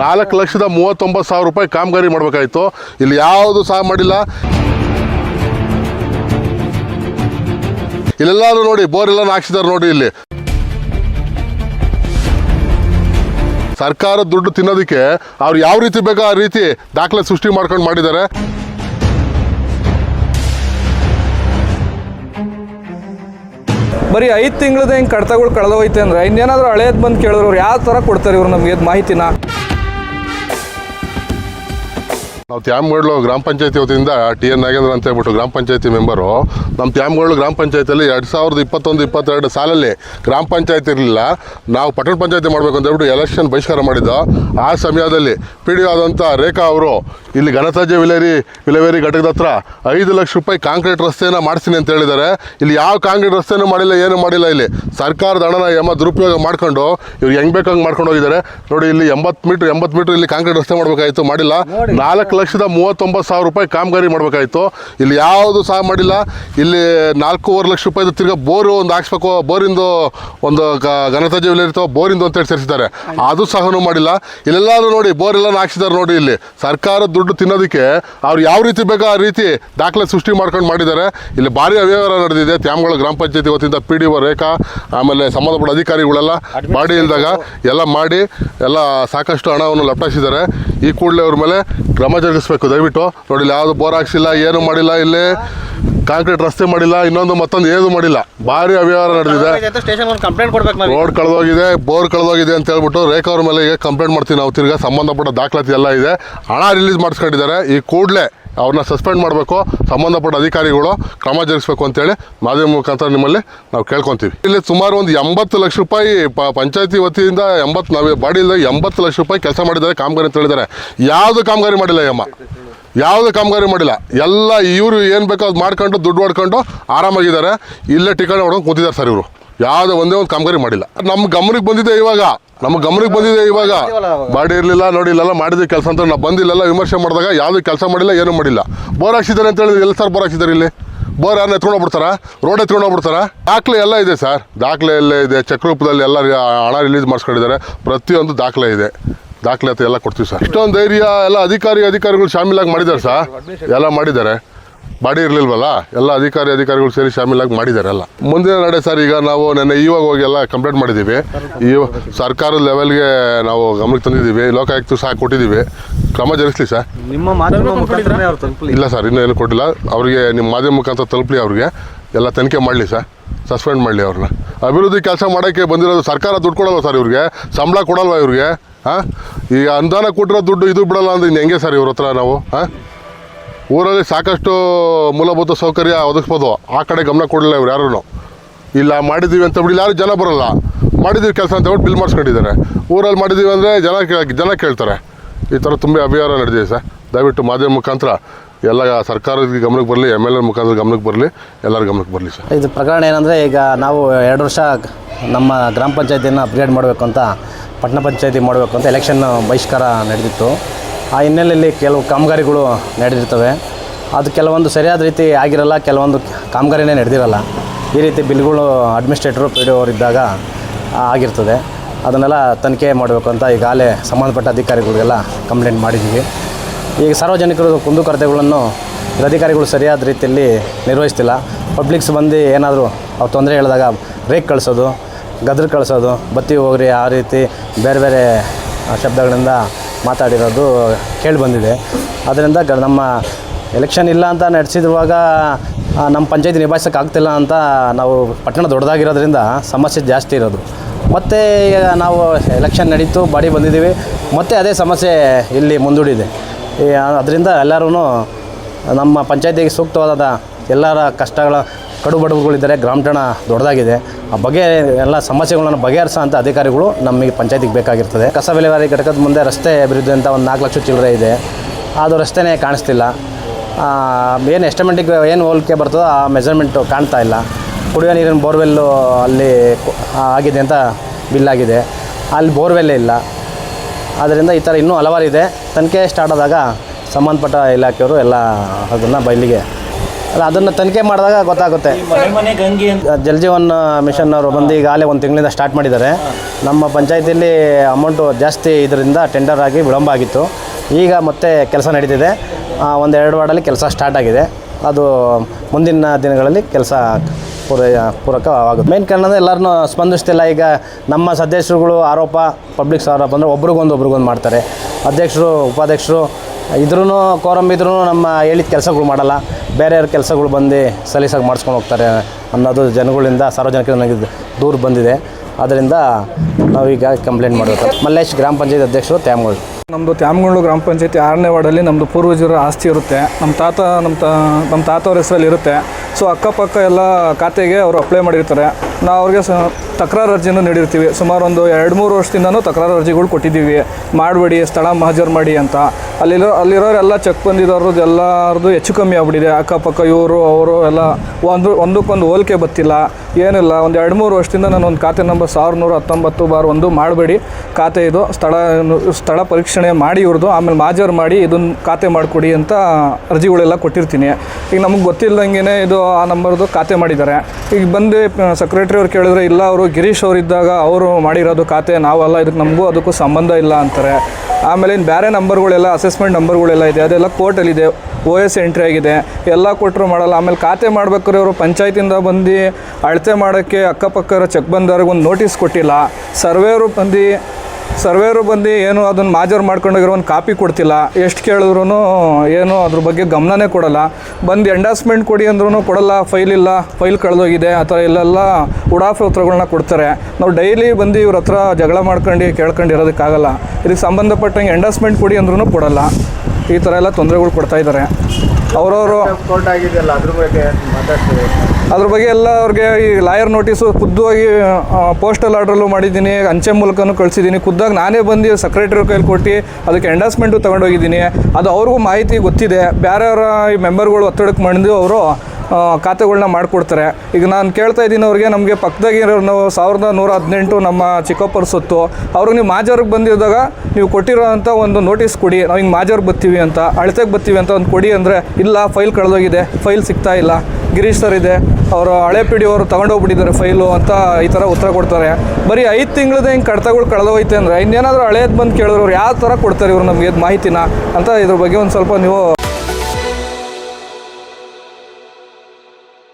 ನಾಲ್ಕು ಲಕ್ಷದ ಮೂವತ್ತೊಂಬತ್ತು ಸಾವಿರ ರೂಪಾಯಿ ಕಾಮಗಾರಿ ಮಾಡಬೇಕಾಯ್ತು. ಇಲ್ಲಿ ಯಾವುದು ಸಹ ಮಾಡಿಲ್ಲ. ಇಲ್ಲೆಲ್ಲಾದ್ರೂ ನೋಡಿ ಬೋರ್ ಎಲ್ಲ ಹಾಕ್ಸಿದಾರೆ ನೋಡಿ ಇಲ್ಲಿ. ಸರ್ಕಾರ ದುಡ್ಡು ತಿನ್ನೋದಕ್ಕೆ ಅವ್ರು ಯಾವ ರೀತಿ ಬೇಕೋ ಆ ರೀತಿ ದಾಖಲೆ ಸೃಷ್ಟಿ ಮಾಡ್ಕೊಂಡು ಮಾಡಿದ್ದಾರೆ. ಬರೀ ಐದು ತಿಂಗಳದ ಹಿಂಗೆ ಕಡತಗಳು ಕಳೆದೋಯ್ತು ಅಂದ್ರೆ ಇನ್ನೇನಾದರೂ ಹಳೇದು ಬಂದು ಕೇಳಿದ್ರು ಅವ್ರು ಯಾವ ಥರ ಕೊಡ್ತಾರೆ ಇವ್ರು ನಮಗೆ ಮಾಹಿತಿನ? ನಾವು ತ್ಯಾಮಗಳು ಗ್ರಾಮ ಪಂಚಾಯತಿ ವತಿಯಿಂದ ಟಿ ಎನ್ ನಾಗೇಂದ್ರ ಅಂತ ಹೇಳ್ಬಿಟ್ಟು ಗ್ರಾಮ ಪಂಚಾಯತಿ ಮೆಂಬರು, ನಮ್ಮ ತ್ಯಾಮಗಳು ಗ್ರಾಮ ಪಂಚಾಯತಿಯಲ್ಲಿ ಎರಡು ಸಾವಿರದ ಇಪ್ಪತ್ತೊಂದು, ಇಪ್ಪತ್ತೆರಡು ಸಾಲಲ್ಲಿ ಗ್ರಾಮ ಪಂಚಾಯತಿ ಇರಲಿಲ್ಲ. ನಾವು ಪಟ್ಟಣ ಪಂಚಾಯತಿ ಮಾಡಬೇಕು ಅಂತ ಹೇಳ್ಬಿಟ್ಟು ಎಲೆಕ್ಷನ್ ಬಹಿಷ್ಕಾರ ಮಾಡಿದ್ದು. ಆ ಸಮಯದಲ್ಲಿ ಪಿ ಡಿ ಆದಂಥ ರೇಖಾ ಅವರು ಇಲ್ಲಿ ಘನತಾಜ್ಯ ವಿಲೇರಿ, ವಿಲೇವೇರಿ ಘಟಕದ ಹತ್ರ ಐದು ಲಕ್ಷ ರೂಪಾಯಿ ಕಾಂಕ್ರೀಟ್ ರಸ್ತೆಯನ್ನು ಮಾಡಿಸ್ತೀನಿ ಅಂತ ಹೇಳಿದ್ದಾರೆ. ಇಲ್ಲಿ ಯಾವ ಕಾಂಕ್ರೀಟ್ ರಸ್ತೆಯೂ ಮಾಡಿಲ್ಲ, ಏನೂ ಮಾಡಿಲ್ಲ ಇಲ್ಲಿ. ಸರ್ಕಾರದ ಹಣನ ಯಮ ದುರುಪಯೋಗ ಮಾಡ್ಕೊಂಡು ಇವ್ರು ಹೆಂಗ್ ಬೇಕಂಗೆ ಮಾಡ್ಕೊಂಡು ಹೋಗಿದ್ದಾರೆ. ನೋಡಿ ಇಲ್ಲಿ ಎಂಬತ್ತು ಮೀಟ್ರ್ ಎಂಬತ್ತು ಮೀಟ್ರ್ ಇಲ್ಲಿ ಕಾಂಕ್ರೀಟ್ ರಸ್ತೆ ಮಾಡಬೇಕಾಯ್ತು, ಮಾಡಿಲ್ಲ. ನಾಲ್ಕು ಲಕ್ಷದ ಮೂವತ್ತೊಂಬತ್ತು ಸಾವಿರ ರೂಪಾಯಿ ಕಾಮಗಾರಿ ಮಾಡಬೇಕಾಯ್ತು. ಇಲ್ಲಿ ಯಾವುದು ಸಹ ಮಾಡಿಲ್ಲ. ಇಲ್ಲಿ ನಾಲ್ಕೂವರೆ ಲಕ್ಷ ರೂಪಾಯಿದು ತಿರ್ಗಿ ಬೋರು ಒಂದು ಹಾಕ್ಸ್ಬೇಕು ಬೋರಿಂದು ಒಂದು ಗ- ಇರ್ತವೆ ಬೋರಿಂದು ಅಂತೇಳಿ ಸೇರಿಸಿದ್ದಾರೆ. ಅದು ಸಹ ಮಾಡಿಲ್ಲ. ಇಲ್ಲೆಲ್ಲಾದ್ರೂ ನೋಡಿ ಬೋರ್ ಎಲ್ಲ ಹಾಕ್ಸಿದ್ದಾರೆ ನೋಡಿ ಇಲ್ಲಿ. ಸರ್ಕಾರ ದುಡ್ಡು ತಿನ್ನೋದಕ್ಕೆ ಅವ್ರು ಯಾವ ರೀತಿ ಬೇಕೋ ಆ ರೀತಿ ದಾಖಲೆ ಸೃಷ್ಟಿ ಮಾಡ್ಕೊಂಡು ಮಾಡಿದ್ದಾರೆ. ಇಲ್ಲಿ ಭಾರಿ ಅವ್ಯವಹಾರ ನಡೆದಿದೆ. ತ್ಯಾಮಗಳ ಗ್ರಾಮ ಪಂಚಾಯತಿ ವತಿಯಿಂದ ಪಿ ಡಿ ಒ ರೇಖಾ ಆಮೇಲೆ ಸಂಬಂಧಪಟ್ಟ ಅಧಿಕಾರಿಗಳೆಲ್ಲ ಮಾಡಿ ಇಲ್ದಾಗ ಎಲ್ಲ ಮಾಡಿ ಎಲ್ಲ ಸಾಕಷ್ಟು ಹಣವನ್ನು ಲಪಟಾಯಿಸಿದ್ದಾರೆ. ಈ ಕೂಡಲೇ ಅವ್ರ ಮೇಲೆ ಕ್ರಮ ಜರುಗಿಸ್ಬೇಕು. ದಯವಿಟ್ಟು ನೋಡಿಲ್ಲ ಯಾವುದು ಬೋರ್ ಹಾಕ್ಸಿಲ್ಲ ಏನು ಮಾಡಿಲ್ಲ ಇಲ್ಲಿ ಕಾಂಕ್ರೀಟ್ ರಸ್ತೆ ಮಾಡಿಲ್ಲ ಇನ್ನೊಂದು ಮತ್ತೊಂದು ಏನು ಮಾಡಿಲ್ಲ. ಭಾರಿ ಅವ್ಯವಹಾರ ನಡೆದಿದೆ. ರೋಡ್ ಕಳೆದೋಗಿದೆ ಬೋರ್ ಕಳೆದೋಗಿದೆ ಅಂತ ಹೇಳ್ಬಿಟ್ಟು ರೇಖಾ ಅವ್ರ ಮೇಲೆ ಕಂಪ್ಲೇಂಟ್ ಮಾಡ್ತೀವಿ ನಾವು ತಿರ್ಗಾ. ಸಂಬಂಧಪಟ್ಟ ದಾಖಲಾತಿ ಎಲ್ಲ ಇದೆ. ಹಣ ರಿಲೀಸ್ ಮಾಡಿಸ್ಕೊಂಡಿದ್ದಾರೆ. ಈ ಕೂಡಲೇ ಅವ್ರನ್ನ ಸಸ್ಪೆಂಡ್ ಮಾಡಬೇಕು, ಸಂಬಂಧಪಟ್ಟ ಅಧಿಕಾರಿಗಳು ಕ್ರಮ ಜರುಗಿಸ್ಬೇಕು ಅಂತೇಳಿ ಮಾಧ್ಯಮ ಮುಖಾಂತರ ನಿಮ್ಮಲ್ಲಿ ನಾವು ಕೇಳ್ಕೊತೀವಿ. ಇಲ್ಲಿ ಸುಮಾರು ಒಂದು ಎಂಬತ್ತು ಲಕ್ಷ ರೂಪಾಯಿ ಪ, ಪಂಚಾಯತಿ ವತಿಯಿಂದ ಎಂಬತ್ತು ನಾವು ಬಾಡಿಯಿಂದ ಎಂಬತ್ತು ಲಕ್ಷ ರೂಪಾಯಿ ಕೆಲಸ ಮಾಡಿದ್ದಾರೆ ಕಾಮಗಾರಿ ಅಂತ ಹೇಳಿದ್ದಾರೆ. ಯಾವುದು ಕಾಮಗಾರಿ ಮಾಡಿಲ್ಲ ಯಮ್ಮ? ಯಾವುದು ಕಾಮಗಾರಿ ಮಾಡಿಲ್ಲ. ಎಲ್ಲ ಇವರು ಏನು ಬೇಕೋ ಅದು ಮಾಡ್ಕೊಂಡು, ದುಡ್ಡು ಮಾಡ್ಕೊಂಡು ಆರಾಮಾಗಿದ್ದಾರೆ. ಇಲ್ಲೇ ಟಿಕೆಟ್ ಹೊಡ್ಕೊಂಡು ಕೂತಿದ್ದಾರೆ ಸರ್ ಇವರು. ಯಾವುದೇ ಒಂದೇ ಒಂದು ಕಾಮಗಾರಿ ಮಾಡಿಲ್ಲ. ನಮ್ಮ ಗಮನಕ್ಕೆ ಬಂದಿದೆ ಇವಾಗ. ನಮ್ಮ ಗಮನಕ್ಕೆ ಬಂದಿದೆ ಇವಾಗ. ಬಾಡಿ ಇರಲಿಲ್ಲ ನೋಡಿಲ್ಲ ಮಾಡಿದ ಕೆಲಸ ಅಂತ ನಾವು ಬಂದಿಲ್ಲ ವಿಮರ್ಶೆ ಮಾಡಿದಾಗ ಯಾವುದು ಕೆಲಸ ಮಾಡಿಲ್ಲ, ಏನೂ ಮಾಡಿಲ್ಲ. ಬೋರ್ ಹಾಕ್ಸಿದ್ದಾರೆ ಅಂತ ಹೇಳಿದ್ರೆ ಎಲ್ಲಿ ಸರ್ ಬೋರ್ ಹಾಕ್ಸಿದ್ದಾರೆ ಇಲ್ಲಿ? ಬೋರ್ ಯಾರನ್ನ ಎತ್ಕೊಂಡು ಹೋಗ್ಬಿಡ್ತಾರ? ರೋಡ್ ಎತ್ಕೊಂಡು ಹೋಗ್ಬಿಡ್ತಾರ? ದಾಖಲೆ ಎಲ್ಲ ಇದೆ ಸರ್. ದಾಖಲೆ ಎಲ್ಲ ಇದೆ. ಚೆಕ್ ರೂಪದಲ್ಲಿ ಎಲ್ಲ ಹಣ ರಿಲೀಸ್ ಮಾಡಿಸ್ಕೊಂಡಿದ್ದಾರೆ. ಪ್ರತಿಯೊಂದು ದಾಖಲೆ ಇದೆ. ದಾಖಲಾತಿ ಎಲ್ಲ ಕೊಡ್ತೀವಿ ಸರ್. ಇಷ್ಟೊಂದು ಧೈರ್ಯ ಎಲ್ಲ ಅಧಿಕಾರಿ ಅಧಿಕಾರಿಗಳು ಶಾಮೀಲಾಗಿ ಮಾಡಿದ್ದಾರೆ ಸರ್. ಎಲ್ಲ ಮಾಡಿದ್ದಾರೆ. ಬಾಡಿ ಇರಲಿಲ್ವಲ್ಲ? ಎಲ್ಲ ಅಧಿಕಾರಿ ಅಧಿಕಾರಿಗಳು ಸೇರಿ ಶಾಮೀಲಾಗಿ ಮಾಡಿದ್ದಾರೆ ಎಲ್ಲ. ಮುಂದಿನ ನಡೆ ಸರ್ ಈಗ ನಾವು ನೆನ್ನೆ ಇವಾಗ ಹೋಗಿ ಎಲ್ಲ ಕಂಪ್ಲೇಂಟ್ ಮಾಡಿದ್ದೀವಿ. ಈ ಸರ್ಕಾರದ ಲೆವೆಲ್ಗೆ ನಾವು ಗಮನಕ್ಕೆ ತಂದಿದ್ದೀವಿ. ಲೋಕಾಯುಕ್ತ ಸಹ ಕೊಟ್ಟಿದ್ದೀವಿ. ಕ್ರಮ ಜರುಗಿಸ್ಲಿ ಸರ್. ನಿಮ್ಮ ಇಲ್ಲ ಸರ್ ಇನ್ನೂ ಏನು ಕೊಟ್ಟಿಲ್ಲ. ಅವರಿಗೆ ನಿಮ್ಮ ಮಾಧ್ಯಮ ಮುಖಾಂತರ ತಲುಪಲಿ ಅವ್ರಿಗೆ. ಎಲ್ಲ ತನಿಖೆ ಮಾಡಲಿ ಸರ್. ಸಸ್ಪೆಂಡ್ ಮಾಡಲಿ ಅವ್ರನ್ನ. ಅಭಿವೃದ್ಧಿ ಕೆಲಸ ಮಾಡೋಕ್ಕೆ ಬಂದಿರೋದು ಸರ್ಕಾರ ದುಡ್ಡು ಕೊಡಲ್ಲ ಸರ್ ಇವ್ರಿಗೆ. ಸಂಬಳ ಕೊಡಲ್ವ ಇವ್ರಿಗೆ? ಹಾಂ ಈಗ ಅನುದಾನ ಕೊಟ್ಟಿರೋ ದುಡ್ಡು ಇದು ಬಿಡಲ್ಲ ಅಂದ್ರೆ ಇನ್ನು ಹೆಂಗೆ ಸರ್ ಇವ್ರ ಹತ್ರ ನಾವು? ಹಾಂ ಊರಲ್ಲಿ ಸಾಕಷ್ಟು ಮೂಲಭೂತ ಸೌಕರ್ಯ ಒದಗಿಸ್ಬೋದು. ಆ ಕಡೆ ಗಮನ ಕೊಡಲಿಲ್ಲ ಇವ್ರು ಯಾರೂ ಇಲ್ಲ ಮಾಡಿದ್ದೀವಿ ಅಂತ ಬಿಡಿ ಯಾರು ಜನ ಬರೋಲ್ಲ. ಮಾಡಿದ್ದೀವಿ ಕೆಲಸ ಅಂತ ಬಿಲ್ ಮಾಡಿಸ್ಕೊಂಡಿದ್ದಾರೆ. ಊರಲ್ಲಿ ಮಾಡಿದ್ದೀವಿ ಅಂದರೆ ಜನ ಜನ ಕೇಳ್ತಾರೆ. ಈ ಥರ ತುಂಬ ಅಭಿಯಾನ ನಡೆದಿದೆ ಸರ್. ದಯವಿಟ್ಟು ಮಾಧ್ಯಮ ಮುಖಾಂತರ ಎಲ್ಲ ಸರ್ಕಾರದ ಗಮನಕ್ಕೆ ಬರಲಿ ಎಂ ಎಲ್ ಎ ಮುಖಾಂತರ ಗಮನಕ್ಕೆ ಬರಲಿ, ಎಲ್ಲರ ಗಮನಕ್ಕೆ ಬರಲಿ ಸರ್. ಇದು ಪ್ರಕರಣ ಏನಂದರೆ ಈಗ ನಾವು ಎರಡು ವರ್ಷ ನಮ್ಮ ಗ್ರಾಮ ಪಂಚಾಯತಿಯನ್ನು ಅಪ್ಗ್ರೇಡ್ ಮಾಡಬೇಕು ಅಂತ, ಪಟ್ಟಣ ಪಂಚಾಯತಿ ಮಾಡಬೇಕು ಅಂತ ಎಲೆಕ್ಷನ್ ಬಹಿಷ್ಕಾರ ನಡೆದಿತ್ತು. ಆ ಹಿನ್ನೆಲೆಯಲ್ಲಿ ಕೆಲವು ಕಾಮಗಾರಿಗಳು ನಡೆದಿರ್ತವೆ. ಅದು ಕೆಲವೊಂದು ಸರಿಯಾದ ರೀತಿ ಆಗಿರಲ್ಲ, ಕೆಲವೊಂದು ಕಾಮಗಾರಿನೇ ನಡೆದಿರಲ್ಲ. ಈ ರೀತಿ ಬಿಲ್ಗಳು ಅಡ್ಮಿನಿಸ್ಟ್ರೇಟ್ರು ಪಿ ಡಿ ಆಗಿರ್ತದೆ. ಅದನ್ನೆಲ್ಲ ತನಿಖೆ ಮಾಡಬೇಕು ಅಂತ ಈಗಾಗಲೇ ಸಂಬಂಧಪಟ್ಟ ಅಧಿಕಾರಿಗಳಿಗೆಲ್ಲ ಕಂಪ್ಲೇಂಟ್ ಮಾಡಿದ್ದೀವಿ. ಈಗ ಸಾರ್ವಜನಿಕರು ಕುಂದುಕೊರತೆಗಳನ್ನು ಅಧಿಕಾರಿಗಳು ಸರಿಯಾದ ರೀತಿಯಲ್ಲಿ ನಿರ್ವಹಿಸ್ತಿಲ್ಲ. ಪಬ್ಲಿಕ್ಸ್ ಬಂದು ಏನಾದರೂ ಅವ್ರು ತೊಂದರೆ ಹೇಳಿದಾಗ ಬ್ರೇಕ್ ಕಳಿಸೋದು, ಗದ್ರ ಕಳಿಸೋದು, ಬತ್ತಿ ಹೋಗ್ರಿ, ಆ ರೀತಿ ಬೇರೆ ಬೇರೆ ಶಬ್ದಗಳಿಂದ ಮಾತಾಡಿರೋದು ಕೇಳಿ ಬಂದಿದೆ. ಅದರಿಂದ ಗ ನಮ್ಮ ಎಲೆಕ್ಷನ್ ಇಲ್ಲ ಅಂತ ನಡೆಸಿರುವಾಗ ನಮ್ಮ ಪಂಚಾಯತಿ ನಿಭಾಯಿಸೋಕೆ ಆಗ್ತಿಲ್ಲ ಅಂತ ನಾವು ಪಟ್ಟಣ ದೊಡ್ಡದಾಗಿರೋದ್ರಿಂದ ಸಮಸ್ಯೆ ಜಾಸ್ತಿ ಇರೋದು. ಮತ್ತು ಈಗ ನಾವು ಎಲೆಕ್ಷನ್ ನಡೀತು, ಬಾಡಿ ಬಂದಿದ್ದೀವಿ. ಮತ್ತೆ ಅದೇ ಸಮಸ್ಯೆ ಇಲ್ಲಿ ಮುಂದೂಡಿದೆ. ಅದರಿಂದ ಎಲ್ಲರೂ ನಮ್ಮ ಪಂಚಾಯತಿಗೆ ಸೂಕ್ತವಾದ ಎಲ್ಲರ ಕಷ್ಟಗಳ ಕಡು ಬಡವುಗಳಿದ್ದಾರೆ ಗ್ರಾಮಠಾಣ ದೊಡ್ಡದಾಗಿದೆ. ಆ ಬಗೆ ಎಲ್ಲ ಸಮಸ್ಯೆಗಳನ್ನು ಬಗೆಹರಿಸೋ ಅಂತ ಅಧಿಕಾರಿಗಳು ನಮಗೆ ಪಂಚಾಯತಿಗೆ ಬೇಕಾಗಿರ್ತದೆ. ಕಸ ವಿಲೇವಾರಿ ಘಟಕದ ಮುಂದೆ ರಸ್ತೆ ಅಭಿವೃದ್ಧಿ ಅಂತ ಒಂದು ನಾಲ್ಕು ಲಕ್ಷ ಚಿಲ್ಲರೆ ಇದೆ. ಅದು ರಸ್ತೆನೇ ಕಾಣಿಸ್ತಿಲ್ಲ. ಏನು ಎಸ್ಟಿಮೇಟಿಗೆ ಏನು ಹೋಲಿಕೆ ಬರ್ತದೋ ಆ ಮೆಜರ್ಮೆಂಟು ಕಾಣ್ತಾ ಇಲ್ಲ. ಕುಡಿಯೋ ನೀರಿನ ಬೋರ್ವೆಲ್ಲು ಅಲ್ಲಿ ಆಗಿದೆ ಅಂತ ಬಿಲ್ಲಾಗಿದೆ ಅಲ್ಲಿ ಬೋರ್ವೆಲ್ಲೇ ಇಲ್ಲ. ಆದ್ದರಿಂದ ಈ ಥರ ಇನ್ನೂ ಹಲವಾರು ಇದೆ. ತನಿಖೆ ಸ್ಟಾರ್ಟ್ ಆದಾಗ ಸಂಬಂಧಪಟ್ಟ ಇಲಾಖೆಯವರು ಎಲ್ಲ ಅದನ್ನು ಬಯಲಿಗೆ ಅದನ್ನು ತನಿಖೆ ಮಾಡಿದಾಗ ಗೊತ್ತಾಗುತ್ತೆ. ಜಲ್ ಜೀವನ್ ಮಿಷನ್ ಅವರು ಬಂದು ಈಗಾಗಲೇ ಒಂದು ತಿಂಗಳಿಂದ ಸ್ಟಾರ್ಟ್ ಮಾಡಿದ್ದಾರೆ. ನಮ್ಮ ಪಂಚಾಯತಿಯಲ್ಲಿ ಅಮೌಂಟು ಜಾಸ್ತಿ ಇದರಿಂದ ಟೆಂಡರ್ ಆಗಿ ವಿಳಂಬ ಆಗಿತ್ತು. ಈಗ ಮತ್ತೆ ಕೆಲಸ ನಡೀತಿದೆ. ಒಂದೆರಡು ವಾರ್ಡಲ್ಲಿ ಕೆಲಸ ಸ್ಟಾರ್ಟ್ ಆಗಿದೆ. ಅದು ಮುಂದಿನ ದಿನಗಳಲ್ಲಿ ಕೆಲಸ ಪೂರ, ಪೂರಕವಾಗುತ್ತೆ. ಮೇನ್ ಕಾರಣ ಅಂದರೆ ಎಲ್ಲರನ್ನೂ ಸ್ಪಂದಿಸ್ತಿಲ್ಲ. ಈಗ ನಮ್ಮ ಸದಸ್ಯರುಗಳು ಆರೋಪ ಪಬ್ಲಿಕ್ಸ್ ಆರೋಪ ಅಂದರೆ ಒಬ್ರಿಗೊಂದು ಒಬ್ರಿಗೊಂದು ಮಾಡ್ತಾರೆ. ಅಧ್ಯಕ್ಷರು, ಉಪಾಧ್ಯಕ್ಷರು ಇದ್ರೂ ಕೋರಂ ಇದ್ರೂ ನಮ್ಮ ಹೇಳಿದ ಕೆಲಸಗಳು ಮಾಡಲ್ಲ. ಬೇರೆಯವ್ರ ಕೆಲಸಗಳು ಬಂದು ಸಲೀಸಾಗಿ ಮಾಡಿಸ್ಕೊಂಡು ಹೋಗ್ತಾರೆ ಅನ್ನೋದು ಜನಗಳಿಂದ ಸಾರ್ವಜನಿಕರು ನನಗೆ ದೂರ ಬಂದಿದೆ. ಅದರಿಂದ ನಾವೀಗ ಕಂಪ್ಲೇಂಟ್ ಮಾಡಬೇಕು ಮಲ್ಲೇಶ್ ಗ್ರಾಮ ಪಂಚಾಯತ್ ಅಧ್ಯಕ್ಷರು ತ್ಯಾಮಗಳು. ನಮ್ಮದು ತ್ಯಾಮಗೋಳು ಗ್ರಾಮ ಪಂಚಾಯತಿ ಆರನೇ ವಾರ್ಡಲ್ಲಿ ನಮ್ಮದು ಪೂರ್ವಜರ ಆಸ್ತಿ ಇರುತ್ತೆ. ನಮ್ಮ ತಾತ, ನಮ್ಮ ತಾ, ನಮ್ಮ ತಾತವ್ರ ಹೆಸರಲ್ಲಿ ಇರುತ್ತೆ ಸೊ ಅಕ್ಕಪಕ್ಕ ಎಲ್ಲ ಖಾತೆಗೆ ಅವರು ಅಪ್ಲೈ ಮಾಡಿರ್ತಾರೆ. ನಾವು ಅವ್ರಿಗೆ ಸ ತಕರಾರು ಅರ್ಜಿಯನ್ನು ನೀಡಿರ್ತೀವಿ. ಸುಮಾರು ಒಂದು ಎರಡು ಮೂರು ವರ್ಷದಿಂದನೂ ತಕರಾರು ಅರ್ಜಿಗಳು ಕೊಟ್ಟಿದ್ದೀವಿ. ಮಾಡಬೇಡಿ, ಸ್ಥಳ ಮಹಜರ್ ಮಾಡಿ ಅಂತ. ಅಲ್ಲಿರೋ ಅಲ್ಲಿರೋರೆಲ್ಲ ಚೆಕ್ ಬಂದಿದ್ದವ್ರದ್ದು ಎಲ್ಲರದ್ದು ಹೆಚ್ಚು ಕಮ್ಮಿ ಆಗ್ಬಿಟ್ಟಿದೆ. ಅಕ್ಕಪಕ್ಕ, ಇವರು, ಅವರು ಎಲ್ಲ ಒಂದು, ಒಂದಕ್ಕೊಂದು ಹೋಲಿಕೆ ಬತ್ತಿಲ್ಲ ಏನಿಲ್ಲ, ಒಂದು ಎರಡು ಮೂರು ವರ್ಷದಿಂದ ನಾನು ಒಂದು ಖಾತೆ ನಂಬರ್ ಸಾವಿರದ ನೂರ ಹತ್ತೊಂಬತ್ತು ಬಾರ್ ಒಂದು ಮಾಡಬೇಡಿ. ಖಾತೆ ಇದು, ಸ್ಥಳ ಸ್ಥಳ ಪರೀಕ್ಷಣೆ ಮಾಡಿ ಇವ್ರದ್ದು ಆಮೇಲೆ ಮಾಜರ್ ಮಾಡಿ ಇದನ್ನು ಖಾತೆ ಮಾಡಿಕೊಡಿ ಅಂತ ಅರ್ಜಿಗಳೆಲ್ಲ ಕೊಟ್ಟಿರ್ತೀನಿ. ಈಗ ನಮಗೆ ಗೊತ್ತಿಲ್ಲದಂಗೆ ಇದು ಆ ನಂಬರ್ದು ಖಾತೆ ಮಾಡಿದ್ದಾರೆ. ಈಗ ಬಂದು ಸೆಕ್ರೆಟ್ರಿ ಅವ್ರು ಕೇಳಿದ್ರೆ, ಇಲ್ಲ ಅವರು ಗಿರೀಶ್ ಅವ್ರು ಇದ್ದಾಗ ಅವರು ಮಾಡಿರೋದು ಖಾತೆ, ನಾವಲ್ಲ, ಇದಕ್ಕೆ ನಮಗೂ ಅದಕ್ಕೂ ಸಂಬಂಧ ಇಲ್ಲ ಅಂತಾರೆ. ಆಮೇಲೆ ಇನ್ನು ಬೇರೆ ನಂಬರ್ಗಳೆಲ್ಲ ಅಸೆಸ್ಮೆಂಟ್ ನಂಬರ್ಗಳೆಲ್ಲ ಇದೆ, ಅದೆಲ್ಲ ಕೋರ್ಟಲ್ಲಿದೆ ಓ ಎಸ್ ಎಂಟ್ರಿ ಆಗಿದೆ, ಎಲ್ಲ ಕೊಟ್ಟರು ಮಾಡಲ್ಲ. ಆಮೇಲೆ ಖಾತೆ ಮಾಡ್ಬೇಕಾದ್ರೆ ಅವರು ಪಂಚಾಯತಿಂದ ಬಂದು ಅಳತೆ ಮಾಡೋಕ್ಕೆ ಅಕ್ಕಪಕ್ಕರ ಚೆಕ್ ಬಂದವ್ರಿಗೆ ಒಂದು ನೋಟಿಸ್ ಕೊಟ್ಟಿಲ್ಲ. ಸರ್ವೇರು ಬಂದು ಸರ್ವೇರು ಬಂದು ಏನು ಅದನ್ನು ಮಾಜರ್ ಮಾಡ್ಕೊಂಡೋಗಿರೋ ಒಂದು ಕಾಪಿ ಕೊಡ್ತಿಲ್ಲ. ಎಷ್ಟು ಕೇಳಿದ್ರು ಏನು ಅದ್ರ ಬಗ್ಗೆ ಗಮನನೇ ಕೊಡಲ್ಲ. ಬಂದು ಎಂಡಾಸ್ಮೆಂಟ್ ಕೊಡಿ ಅಂದ್ರೂ ಕೊಡಲ್ಲ ಫೈಲ್ ಇಲ್ಲ ಫೈಲ್ ಕಳೆದೋಗಿದೆ, ಆ ಥರ ಇಲ್ಲೆಲ್ಲ ಉಡಾಫೆ ಉತ್ತರಗಳನ್ನ ಕೊಡ್ತಾರೆ. ನಾವು ಡೈಲಿ ಬಂದು ಇವ್ರ ಹತ್ರ ಜಗಳ ಮಾಡ್ಕೊಂಡು ಕೇಳ್ಕೊಂಡು ಇರೋದಕ್ಕಾಗಲ್ಲ. ಇದಕ್ಕೆ ಸಂಬಂಧಪಟ್ಟಂಗೆ ಎಂಡಾಸ್ಮೆಂಟ್ ಕೊಡಿ ಅಂದ್ರೂ ಕೊಡಲ್ಲ. ಈ ಥರ ಎಲ್ಲ ತೊಂದರೆಗಳು ಕೊಡ್ತಾ ಇದ್ದಾರೆ. ಅವರವರು ಕೋರ್ಟ್ ಆಗಿದೆಯಲ್ಲ ಅದ್ರ ಬಗ್ಗೆ ಮಾತಾಡ್ತೀವಿ. ಅದ್ರ ಬಗ್ಗೆ ಎಲ್ಲ ಅವ್ರಿಗೆ ಈ ಲಾಯರ್ ನೋಟಿಸು ಖುದ್ದಾಗಿ ಪೋಸ್ಟಲ್ ಆರ್ಡ್ರಲ್ಲೂ ಮಾಡಿದ್ದೀನಿ ಅಂಚೆ ಮೂಲಕನೂ ಕಳಿಸಿದ್ದೀನಿ. ಖುದ್ದಾಗಿ ನಾನೇ ಬಂದು ಸೆಕ್ರೆಟರಿ ಕೈಲಿ ಕೊಟ್ಟು ಅದಕ್ಕೆ ಎಂಡಾಸ್ಮೆಂಟು ತೊಗೊಂಡೋಗಿದ್ದೀನಿ. ಅದು ಅವ್ರಿಗೂ ಮಾಹಿತಿ ಗೊತ್ತಿದೆ. ಬೇರೆಯವರ ಈ ಮೆಂಬರ್ಗಳು ಒತ್ತಡಕ್ಕೆ ಮಾಡಿದ್ದು ಅವರು ಖಾತೆಗಳ್ನ ಮಾಡಿಕೊಡ್ತಾರೆ. ಈಗ ನಾನು ಕೇಳ್ತಾ ಇದ್ದೀನಿ ಅವ್ರಿಗೆ, ನಮಗೆ ಪಕ್ಕದಾಗಿರೋ ನಾವು ಸಾವಿರದ ನೂರ ಹದಿನೆಂಟು ನಮ್ಮ ಚಿಕ್ಕಪ್ಪರ ಸೊತ್ತು. ಅವ್ರಿಗೆ ನೀವು ಮಾಜರ್ಗೆ ಬಂದಿದ್ದಾಗ ನೀವು ಕೊಟ್ಟಿರೋ ಅಂಥ ಒಂದು ನೋಟಿಸ್ ಕೊಡಿ. ನಾವು ಹಿಂಗೆ ಮಾಜರ್ಗೆ ಬರ್ತೀವಿ ಅಂತ, ಅಳತೆಗೆ ಬರ್ತೀವಿ ಅಂತ ಒಂದು ಕೊಡಿ ಅಂದರೆ, ಇಲ್ಲ, ಫೈಲ್ ಕಳೆದೋಗಿದೆ, ಫೈಲ್ ಸಿಗ್ತಾ ಇಲ್ಲ. ಗಿರೀಶ್ ಸರ್ ಇದೆ, ಅವರು ಹಳೆ ಪೀಡಿ ಅವರು ತಗೊಂಡೋಗ್ಬಿಟ್ಟಿದ್ದಾರೆ ಫೈಲು ಅಂತ ಈ ಥರ ಉತ್ತರ ಕೊಡ್ತಾರೆ. ಬರೀ ಐದು ತಿಂಗಳದ ಹಿಂಗೆ ಕಡತಗಳು ಕಳೆದೋಯ್ತೆ ಅಂದರೆ, ಇನ್ನೇನಾದರೂ ಹಳೇದು ಬಂದು ಕೇಳಿದ್ರು ಅವ್ರು ಯಾವ ಥರ ಕೊಡ್ತಾರೆ ಇವರು ನಮಗೆ ಮಾಹಿತಿನ ಅಂತ ಇದ್ರ ಬಗ್ಗೆ ಒಂದು ಸ್ವಲ್ಪ ನೀವು